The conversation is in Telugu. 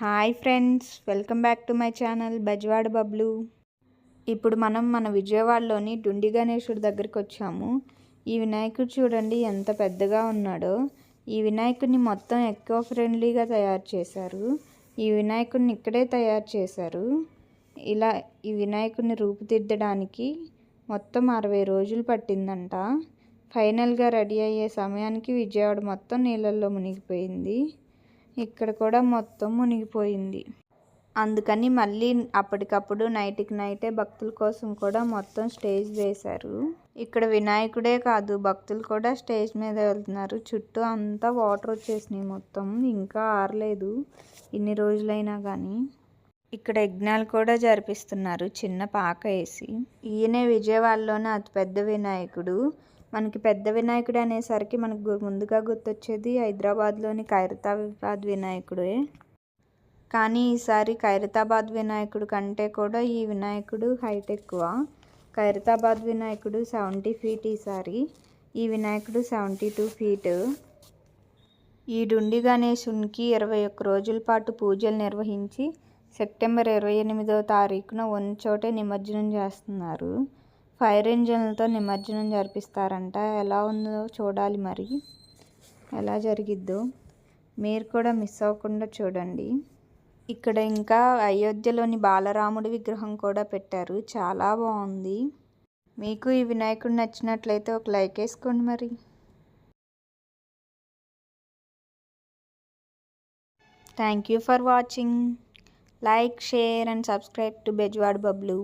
Hi friends welcome back to my channel Bezwada Bablu. ఇప్పుడు మనం మన విజయవాడలోని డుండి గణేశుడి దగ్గరికి వచ్చాము. ఈ వినాయకుడు చూడండి ఎంత పెద్దగా ఉన్నాడో. ఈ వినాయకుడిని మొత్తం ఎక్కువ ఫ్రెండ్లీగా తయారు చేశారు. ఈ వినాయకుడిని ఇక్కడే తయారు చేశారు. ఇలా ఈ వినాయకుడిని రూపుదిద్దడానికి మొత్తం అరవై రోజులు పట్టిందంట. ఫైనల్గా రెడీ అయ్యే సమయానికి విజయవాడ మొత్తం నీళ్ళల్లో మునిగిపోయింది. ఇక్కడ కూడా మొత్తం మునిగిపోయింది. అందుకని మళ్ళీ అప్పటికప్పుడు నైట్కి నైటే భక్తుల కోసం కూడా మొత్తం స్టేజ్ వేశారు. ఇక్కడ వినాయకుడే కాదు భక్తులు కూడా స్టేజ్ మీద వెళ్తున్నారు. చుట్టూ అంతా వాటర్ వచ్చేసినాయి మొత్తం ఇంకా ఆరలేదు ఇన్ని రోజులైనా కానీ ఇక్కడ యజ్ఞాలు కూడా జరిపిస్తున్నారు చిన్న పాక వేసి. ఈయనే విజయవాడలోనే అతిపెద్ద వినాయకుడు. మనకి పెద్ద వినాయకుడు అనేసరికి మనకు ముందుగా గుర్తొచ్చేది హైదరాబాద్లోని ఖైరతాబాద్ వినాయకుడే. కానీ ఈసారి ఖైరతాబాద్ వినాయకుడు కంటే కూడా ఈ వినాయకుడు హైట్ ఎక్కువ. ఖైరతాబాద్ వినాయకుడు సెవెంటీ ఫీట్ ఈసారి. ఈ వినాయకుడు సెవెంటీ టూ ఫీట్. ఈ డుండి గణేశునికి ఇరవై ఒక్క రోజుల పాటు పూజలు నిర్వహించి సెప్టెంబర్ ఇరవై ఎనిమిదవ తారీఖున ఉన్న చోటే నిమజ్జనం చేస్తున్నారు. ఫైర్ ఇంజన్లతో నిమజ్జనం జరిపిస్తారంట. ఎలా ఉందో చూడాలి మరి. ఎలా జరిగిద్దో మీరు కూడా మిస్ అవ్వకుండా చూడండి. ఇక్కడ ఇంకా అయోధ్యలోని బాలరాముడి విగ్రహం కూడా పెట్టారు. చాలా బాగుంది. మీకు ఈ వినాయకుడు నచ్చినట్లయితే ఒక లైక్ వేసుకోండి మరి. Thank you for watching like share and subscribe to Bezwada Bablu